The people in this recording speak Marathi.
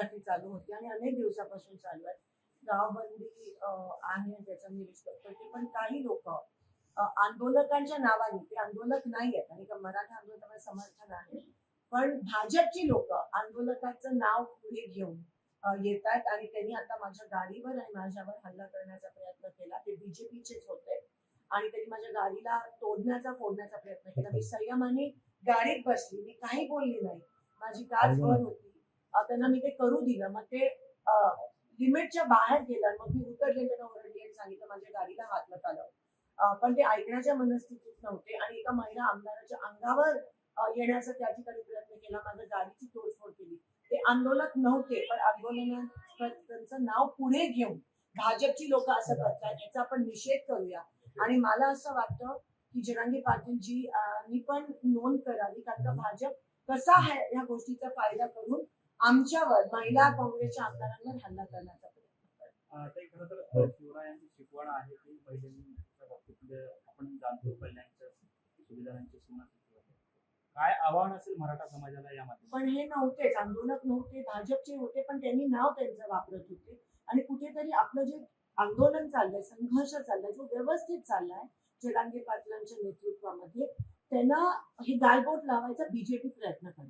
लाठी चालू होती आणि अनेक दिवसापासून चालू आहे. गावबंदी आहे त्याचा मी रिस्पेक्ट करते पण काही लोक आंदोलकांच्या नावाने ते आंदोलक नाही आहेत आणि मराठा आंदोलकांना समर्थन आहे. पण भाजपची लोक आंदोलकाचं नाव पुढे घेऊन येत आहेत आणि त्यांनी आता माझ्या गाडीवर आणि माझ्यावर हल्ला करण्याचा प्रयत्न केला. ते बीजेपीचेच होते आणि त्यांनी माझ्या गाडीला तोडण्याचा फोडण्याचा प्रयत्न केला. मी संयमाने गाडीत बसली मी काही बोलली नाही. माझी काच वर होती. त्यांना मी ते करू दिलं. मग ते लिमिटच्या बाहेर गेलं मग मी उतरले त्यांना ओरडली आणि सांगितलं माझ्या गाडीला हात नका आलं पण ते ऐकण्याच्या मनस्थितीत नव्हते आणि एका महिला आमदाराच्या अंगावर येण्याचा त्या ठिकाणी प्रयत्न केला. माझ्या गाडीची तोडफोड केली. ते आंदोलक नव्हते पण आंदोलनात त्यांचं नाव पुढे घेऊन भाजपची लोक असं करतात याचा आपण निषेध करूया. आणि मला असं वाटतं की जरांगे पाटीलजी पण नोंद करावी कारण का भाजप कसा आहे या गोष्टीचा फायदा करून आमच्यावर महिला काँग्रेसच्या आमदारांवर हल्ला करण्याचा प्रयत्न करतात अं, ते खरं तर अं, शिवरायांची शिकवण आहे की महिलांच्या बाबतीत आपण जाणतो कल्याणच्या सुविधांची सीमा काय आव्हान असेल मराठा समाजाला यामध्ये? पण हे नव्हतेच आंदोलक नव्हते भाजपचे होते पण त्यांनी नाव त्यांचं वापरत होते. आणि कुठेतरी आपलं जे आंदोलन चाललंय संघर्ष चाललाय जो व्यवस्थित चाललाय जरांगे पाटलांच्या नेतृत्वामध्ये त्यांना हे गालबोट लावायचा बीजेपी प्रयत्न करत